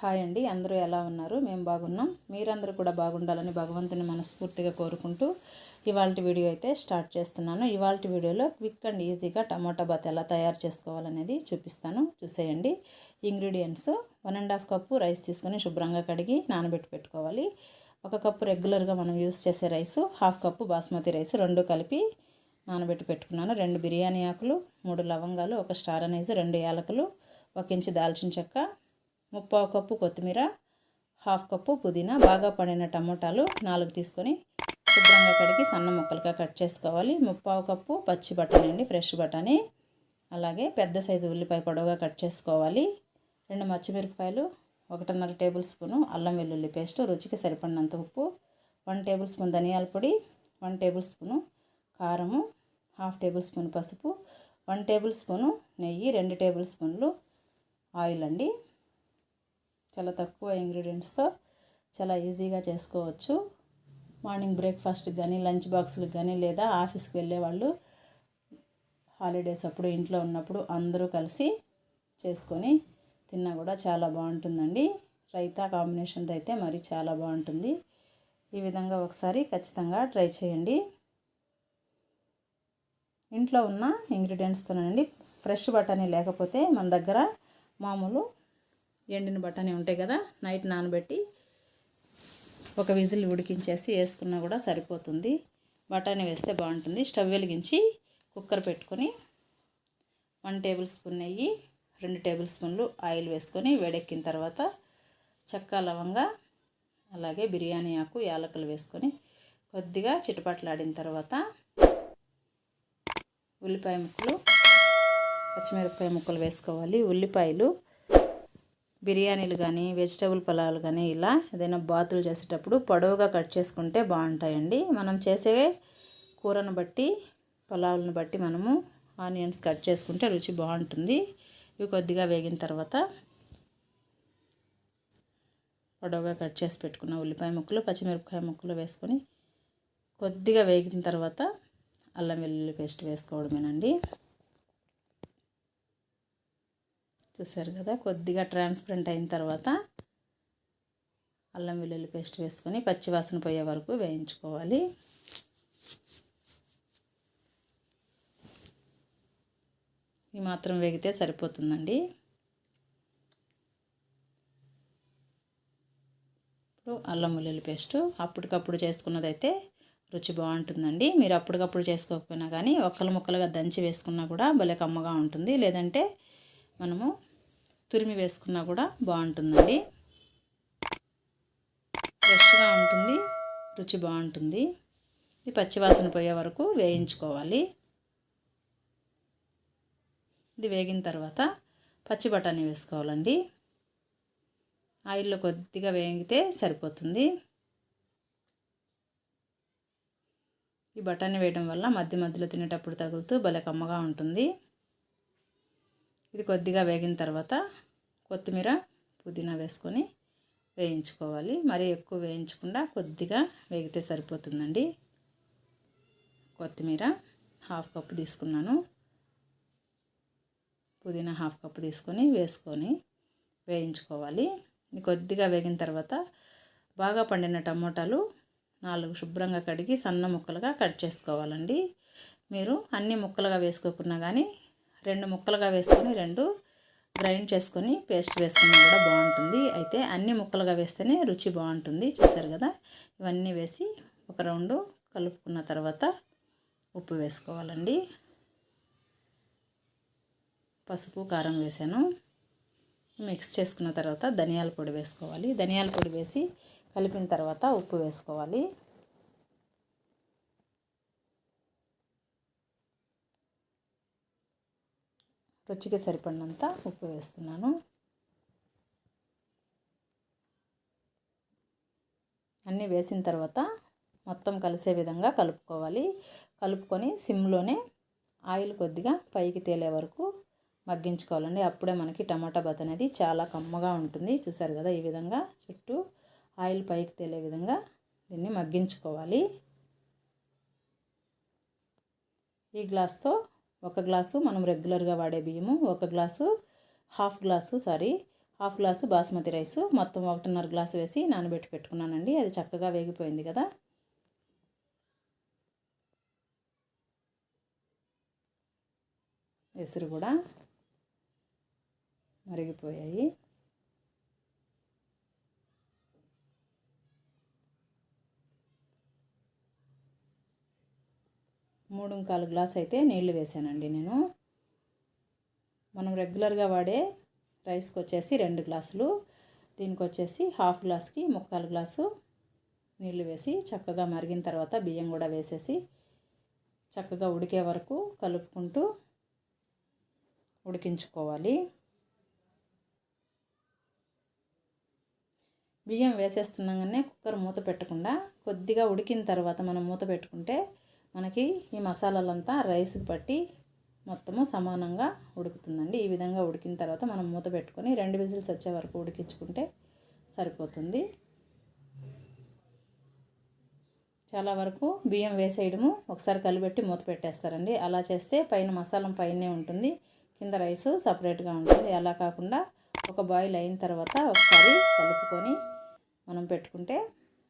Hi అండి అందరూ ఎలా ఉన్నారు? మేము బాగున్నాం. మీరందరూ కూడా బాగుండాలని భగవంతుని మనస్ఫూర్తిగా కోరుకుంటూ ఇవాళ వీడియో అయితే స్టార్ట్ చేస్తున్నాను. ఇవాళ వీడియోలో క్విక్ అండ్ ఈజీగా టమాటా బాత్ ఎలా తయారు చేసుకోవాలనేది చూపిస్తాను. చూసేయండి. Ingredients one and half cup rice తీసుకొని శుభ్రంగా కడిగి నానబెట్టి పెట్టుకోవాలి. ఒక కప్పు రెగ్యులర్గా మనం యూస్ చేసే rice half cup basmati rice రెండు కలిపి నానబెట్టి పెట్టుకున్నాను. రెండు బిర్యానీ ఆకులు మూడు లవంగాలు ఒక స్టార్ అనైజ్ రెండు యాలకులు ఒక ఇంచు దాల్చిన చెక్క ముప్పావు కప్పు కొత్తిమీర హాఫ్ కప్పు పుదీనా బాగా పండిన టమోటాలు నాలుగు తీసుకొని శుభ్రంగా కడిగి సన్న ముక్కలుగా కట్ చేసుకోవాలి. ముప్పావు కప్పు పచ్చి బఠానీ అండి ఫ్రెష్ బఠానీ. అలాగే పెద్ద సైజు ఉల్లిపాయ పొడవుగా కట్ చేసుకోవాలి. రెండు మచ్చిమిరపకాయలు ఒకటిన్నర టేబుల్ స్పూను అల్లం వెల్లుల్లి పేస్ట్ రుచికి సరిపడినంత ఉప్పు వన్ టేబుల్ స్పూన్ ధనియాల పొడి వన్ టేబుల్ స్పూను కారము హాఫ్ టేబుల్ స్పూన్ పసుపు వన్ టేబుల్ స్పూను నెయ్యి రెండు టేబుల్ స్పూన్లు ఆయిల్ అండి. చాలా తక్కువ ఇంగ్రీడియంట్స్తో చాలా ఈజీగా చేసుకోవచ్చు. మార్నింగ్ బ్రేక్ఫాస్ట్కి కానీ లంచ్ బాక్స్కి కానీ లేదా ఆఫీస్కి వెళ్ళే వాళ్ళు హాలిడేస్ అప్పుడు ఇంట్లో ఉన్నప్పుడు అందరూ కలిసి చేసుకొని తిన్నా కూడా చాలా బాగుంటుందండి. రైతా కాంబినేషన్తో అయితే మరి చాలా బాగుంటుంది. ఈ విధంగా ఒకసారి ఖచ్చితంగా ట్రై చేయండి. ఇంట్లో ఉన్న ఇంగ్రీడియంట్స్తోనండి. ఫ్రెష్ బఠానీ లేకపోతే మన దగ్గర మామూలు ఎండిన బఠానీ ఉంటాయి కదా నైట్ నానబెట్టి ఒక విజిల్ ఉడికించేసి వేసుకున్నా కూడా సరిపోతుంది. బఠానీ వేస్తే బాగుంటుంది. స్టవ్ వెలిగించి కుక్కర్ పెట్టుకొని వన్ టేబుల్ స్పూన్ నెయ్యి రెండు టేబుల్ స్పూన్లు ఆయిల్ వేసుకొని వేడెక్కిన తర్వాత చెక్క లవంగా అలాగే బిర్యానీ ఆకు యాలకులు వేసుకొని కొద్దిగా చిటపట్లాడిన తర్వాత ఉల్లిపాయ ముక్కలు పచ్చిమిరపకాయ ముక్కలు వేసుకోవాలి. ఉల్లిపాయలు బిర్యానీలు కానీ వెజిటబుల్ పొలాలు కానీ ఇలా ఏదైనా బాతులు చేసేటప్పుడు పొడవుగా కట్ చేసుకుంటే బాగుంటాయండి. మనం చేసే కూరను బట్టి పొలావులను బట్టి మనము ఆనియన్స్ కట్ చేసుకుంటే రుచి బాగుంటుంది. ఇవి కొద్దిగా వేగిన తర్వాత పొడవుగా కట్ చేసి పెట్టుకున్న ఉల్లిపాయ ముక్కలు పచ్చిమిరపకాయ ముక్కలు వేసుకొని కొద్దిగా వేగిన తర్వాత అల్లం వెల్లుల్లి పేస్ట్ వేసుకోవడమేనండి. చూసారు కదా కొద్దిగా ట్రాన్స్పరెంట్ అయిన తర్వాత అల్లం వెల్లుల్లి పేస్ట్ వేసుకొని పచ్చివాసన పోయే వరకు వేయించుకోవాలి. ఈ మాత్రం వేగితే సరిపోతుందండి. ఇప్పుడు అల్లం వెల్లుల్లి పేస్ట్ అప్పటికప్పుడు చేసుకున్నదైతే రుచి బాగుంటుందండి. మీరు అప్పటికప్పుడు చేసుకోకపోయినా కానీ ఒక్కలు ముక్కలుగా దంచి వేసుకున్నా కూడా భలే కమ్మగా ఉంటుంది. లేదంటే మనము తురిమి వేసుకున్నా కూడా బాగుంటుందండి. ఫ్రెష్గా ఉంటుంది రుచి బాగుంటుంది. ఇది పచ్చివాసన పోయే వరకు వేయించుకోవాలి. ఇది వేగిన తర్వాత పచ్చి బఠానీ వేసుకోవాలండి. ఆయిల్లో కొద్దిగా వేగితే సరిపోతుంది. ఈ బఠానీ వేయడం వల్ల మధ్య మధ్యలో తినేటప్పుడు తగులుతూ భలే కమ్మగా ఉంటుంది. ఇది కొద్దిగా వేగిన తర్వాత కొత్తిమీర పుదీనా వేసుకొని వేయించుకోవాలి. మరీ ఎక్కువ వేయించకుండా కొద్దిగా వేగితే సరిపోతుందండి. కొత్తిమీర హాఫ్ కప్పు తీసుకున్నాను. పుదీనా హాఫ్ కప్పు తీసుకొని వేసుకొని వేయించుకోవాలి. కొద్దిగా వేగిన తర్వాత బాగా పండిన టమోటాలు నాలుగు శుభ్రంగా కడిగి సన్న ముక్కలుగా కట్ చేసుకోవాలండి. మీరు అన్ని ముక్కలుగా వేసుకోకున్నా కానీ రెండు ముక్కలుగా వేసుకొని రెండు గ్రైండ్ చేసుకొని పేస్ట్ వేసుకున్నా కూడా బాగుంటుంది. అయితే అన్ని ముక్కలుగా వేస్తేనే రుచి బాగుంటుంది. చూసారు కదా? ఇవన్నీ వేసి ఒక రౌండ్ కలుపుకున్న తర్వాత ఉప్పు వేసుకోవాలండి. పసుపు కారం వేసాను. మిక్స్ చేసుకున్న తర్వాత ధనియాల పొడి వేసుకోవాలి. ధనియాల పొడి వేసి కలిపిన తర్వాత ఉప్పు వేసుకోవాలి. రుచికి సరిపడినంత ఉప్పు వేస్తున్నాను. అన్నీ వేసిన తర్వాత మొత్తం కలిసే విధంగా కలుపుకోవాలి. కలుపుకొని సిమ్లోనే ఆయిల్ కొద్దిగా పైకి తేలే వరకు మగ్గించుకోవాలండి. అప్పుడే మనకి టమాటా బత్ అనేది చాలా కమ్మగా ఉంటుంది. చూసారు కదా ఈ విధంగా చుట్టూ ఆయిల్ పైకి తేలే విధంగా దీన్ని మగ్గించుకోవాలి. ఈ గ్లాస్తో ఒక గ్లాసు మనం రెగ్యులర్గా వాడే బియ్యము ఒక glass half glass sorry half glass basmati rice. మొత్తం ఒకటిన్నర గ్లాసు వేసి నానబెట్టి పెట్టుకున్నానండి. అది చక్కగా వేగిపోయింది కదా. ఎసురు కూడా మరిగిపోయాయి. మూడు కాలు గ్లాస్ అయితే నీళ్ళు వేసానండి నేను. మనం రెగ్యులర్గా వాడే రైస్కి వచ్చేసి రెండు గ్లాసులు దీనికి వచ్చేసి హాఫ్ గ్లాస్కి ముక్కాలు గ్లాసు నీళ్ళు వేసి చక్కగా మరిగిన తర్వాత బియ్యం కూడా వేసేసి చక్కగా ఉడికే వరకు కలుపుకుంటూ ఉడికించుకోవాలి. బియ్యం వేసేస్తున్నాగానే కుక్కర్ మూత పెట్టకుండా కొద్దిగా ఉడికిన తర్వాత మనం మూత పెట్టుకుంటే మనకి ఈ మసాలాలంతా రైస్కి పట్టి మొత్తము సమానంగా ఉడుకుతుందండి. ఈ విధంగా ఉడికిన తర్వాత మనం మూత పెట్టుకొని రెండు విజిల్స్ వచ్చే వరకు ఉడికించుకుంటే సరిపోతుంది. చాలా వరకు బియ్యం వేసేయడము ఒకసారి కలిపెట్టి మూత పెట్టేస్తారండి. అలా చేస్తే పైన మసాలా పైనే ఉంటుంది. కింద రైస్ సపరేట్గా ఉంటుంది. అలా కాకుండా ఒక బాయిల్ అయిన తర్వాత ఒకసారి కలుపుకొని మనం పెట్టుకుంటే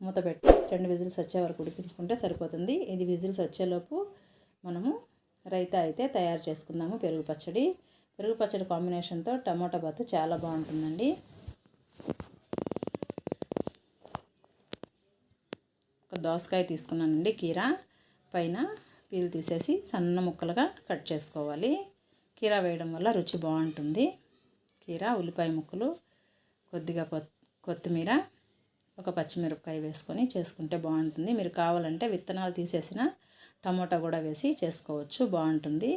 మూత పెట్టి రెండు విజిల్స్ వచ్చే వరకు ఉడికించుకుంటే సరిపోతుంది. ఇది విజిల్స్ వచ్చేలోపు మనము రైతా అయితే తయారు చేసుకుందాము పెరుగు పచ్చడి. పెరుగు పచ్చడి కాంబినేషన్తో టమోటా బాత్ చాలా బాగుంటుందండి. ఒక దోసకాయ తీసుకున్నానండి కీర. పైన పీలు తీసేసి సన్న ముక్కలుగా కట్ చేసుకోవాలి. కీరా వేయడం వల్ల రుచి బాగుంటుంది. కీరా ఉల్లిపాయ ముక్కలు కొద్దిగా కొత్తిమీర ఒక పచ్చిమిరపకాయ వేసుకొని చేసుకుంటే బాగుంటుంది. మీరు కావాలంటే విత్తనాలు తీసేసిన టమోటా కూడా వేసి చేసుకోవచ్చు. బాగుంటుంది.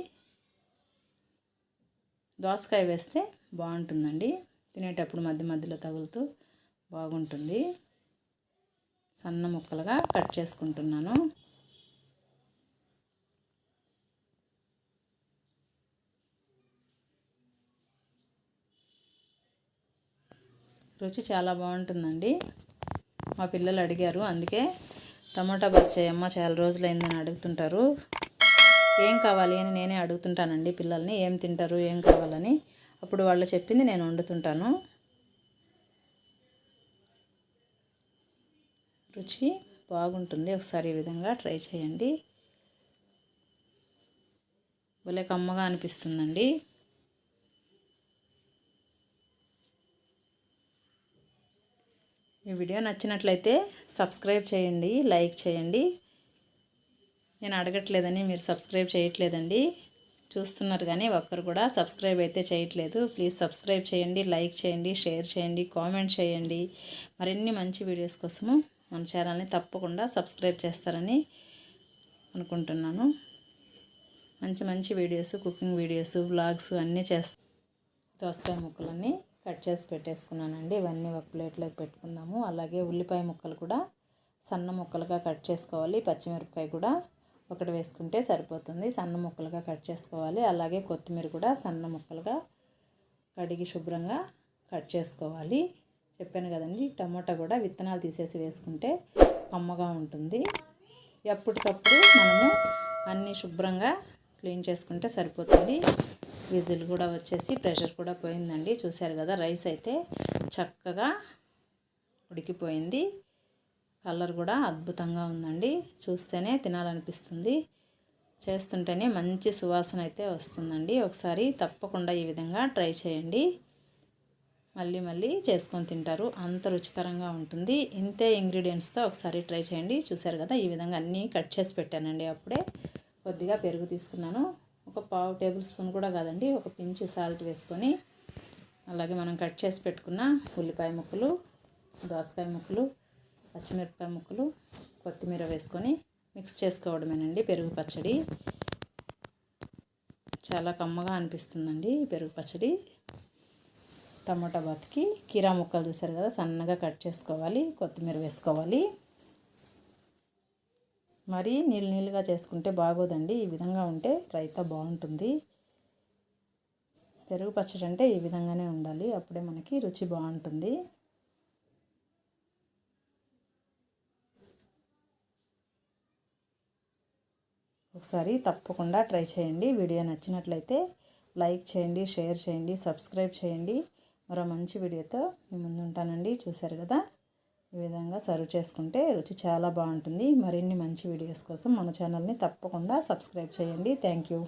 దోసకాయ వేస్తే బాగుంటుందండి. తినేటప్పుడు మధ్య మధ్యలో తగులుతూ బాగుంటుంది. సన్న ముక్కలుగా కట్ చేసుకుంటున్నాను. రుచి చాలా బాగుంటుందండి. మా పిల్లలు అడిగారు. అందుకే టమాటా బచ్చాయమ్మ చాలా రోజులైందని అడుగుతుంటారు. ఏం కావాలి అని నేనే అడుగుతుంటానండి పిల్లల్ని ఏం తింటారు ఏం కావాలని. అప్పుడు వాళ్ళు చెప్పింది నేను వండుతుంటాను. రుచి బాగుంటుంది. ఒకసారి ఈ విధంగా ట్రై చేయండి. భలే కమ్మగా అనిపిస్తుందండి. ఈ వీడియో నచ్చినట్లయితే సబ్స్క్రైబ్ చేయండి లైక్ చేయండి. నేను అడగట్లేదని మీరు సబ్స్క్రైబ్ చేయట్లేదండి. చూస్తున్నారు కానీ ఒక్కరు కూడా సబ్స్క్రైబ్ అయితే చేయట్లేదు. ప్లీజ్ సబ్స్క్రైబ్ చేయండి లైక్ చేయండి షేర్ చేయండి కామెంట్ చేయండి. మరిన్ని మంచి వీడియోస్ కోసము మన ఛానల్ని తప్పకుండా సబ్స్క్రైబ్ చేస్తారని అనుకుంటున్నాను. మంచి మంచి వీడియోస్ కుకింగ్ వీడియోస్ వ్లాగ్స్ అన్నీ చేస్తా దోసకాయ ముక్కలన్నీ కట్ చేసి పెట్టేసుకున్నానండి. ఇవన్నీ ఒక ప్లేట్లోకి పెట్టుకుందాము. అలాగే ఉల్లిపాయ ముక్కలు కూడా సన్న ముక్కలుగా కట్ చేసుకోవాలి. పచ్చిమిరపకాయ కూడా ఒకటి వేసుకుంటే సరిపోతుంది. సన్న ముక్కలుగా కట్ చేసుకోవాలి. అలాగే కొత్తిమీర కూడా సన్న ముక్కలుగా కడిగి శుభ్రంగా కట్ చేసుకోవాలి. చెప్పాను కదండి టమోటా కూడా విత్తనాలు తీసేసి వేసుకుంటే కమ్మగా ఉంటుంది. ఎప్పటికప్పుడు మనము అన్నీ శుభ్రంగా క్లీన్ చేసుకుంటే సరిపోతుంది. విజిల్ కూడా వచ్చేసి ప్రెషర్ కూడా పోయిందండి. చూశారు కదా రైస్ అయితే చక్కగా ఉడికిపోయింది. కలర్ కూడా అద్భుతంగా ఉందండి. చూస్తేనే తినాలనిపిస్తుంది. చేస్తుంటేనే మంచి సువాసన అయితే వస్తుందండి. ఒకసారి తప్పకుండా ఈ విధంగా ట్రై చేయండి. మళ్ళీ మళ్ళీ చేసుకొని తింటారు. అంత రుచికరంగా ఉంటుంది. ఇంతే ఇంగ్రీడియంట్స్తో ఒకసారి ట్రై చేయండి. చూసారు కదా ఈ విధంగా అన్నీ కట్ చేసి పెట్టానండి అప్పుడే. కొద్దిగా పెరుగు తీసుకున్నాను. ఒక పావు టేబుల్ స్పూన్ కూడా కాదండి ఒక పించ్ సాల్ట్ వేసుకొని అలాగే మనం కట్ చేసి పెట్టుకున్న ఉల్లిపాయ ముక్కలు దోసకాయ ముక్కలు పచ్చిమిరపకాయ ముక్కలు కొత్తిమీర వేసుకొని మిక్స్ చేసుకోవడమేనండి పెరుగు పచ్చడి. చాలా కమ్మగా అనిపిస్తుందండి పెరుగు పచ్చడి. టమాటా బాత్కి కీరా ముక్కలు చూసారు కదా సన్నగా కట్ చేసుకోవాలి కొత్తిమీర వేసుకోవాలి. మరి నీళ్ళు నీళ్ళుగా చేసుకుంటే బాగోదండి. ఈ విధంగా ఉంటే రైతా బాగుంటుంది. పెరుగు పచ్చడి అంటే ఈ విధంగానే ఉండాలి. అప్పుడే మనకి రుచి బాగుంటుంది. ఒకసారి తప్పకుండా ట్రై చేయండి. వీడియో నచ్చినట్లయితే లైక్ చేయండి షేర్ చేయండి సబ్స్క్రైబ్ చేయండి. మరో మంచి వీడియోతో మీ ముందు ఉంటానండి చూశారు కదా? ఈ విధంగా సర్వ్ చేసుకుంటే రుచి చాలా బాగుంటుంది. మరిన్ని మంచి వీడియోస్ కోసం మన ఛానల్ని తప్పకుండా సబ్స్క్రైబ్ చేయండి. Thank you.